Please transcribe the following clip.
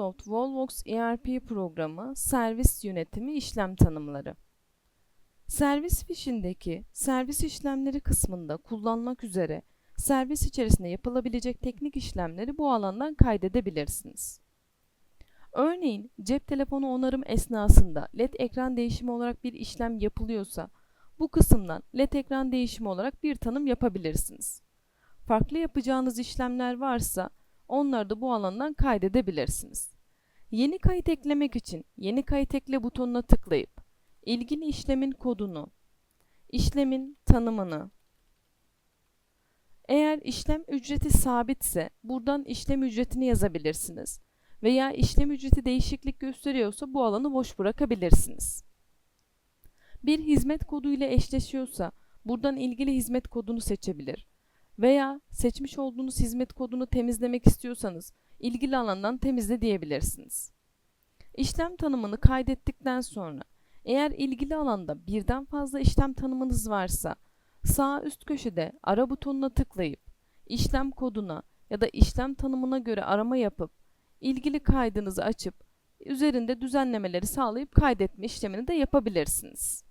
Microsoft Volvox ERP programı servis yönetimi işlem tanımları. Servis fişindeki servis işlemleri kısmında kullanmak üzere servis içerisinde yapılabilecek teknik işlemleri bu alandan kaydedebilirsiniz. Örneğin cep telefonu onarım esnasında LED ekran değişimi olarak bir işlem yapılıyorsa bu kısımdan LED ekran değişimi olarak bir tanım yapabilirsiniz. Farklı yapacağınız işlemler varsa onları da bu alandan kaydedebilirsiniz. Yeni kayıt eklemek için yeni kayıt ekle butonuna tıklayıp ilgili işlemin kodunu, işlemin tanımını, eğer işlem ücreti sabitse buradan işlem ücretini yazabilirsiniz veya işlem ücreti değişiklik gösteriyorsa bu alanı boş bırakabilirsiniz. Bir hizmet kodu ile eşleşiyorsa buradan ilgili hizmet kodunu seçebilir veya seçmiş olduğunuz hizmet kodunu temizlemek istiyorsanız ilgili alandan temizle diyebilirsiniz. İşlem tanımını kaydettikten sonra eğer ilgili alanda birden fazla işlem tanımınız varsa sağ üst köşede ara butonuna tıklayıp işlem koduna ya da işlem tanımına göre arama yapıp ilgili kaydınızı açıp üzerinde düzenlemeleri sağlayıp kaydetme işlemini de yapabilirsiniz.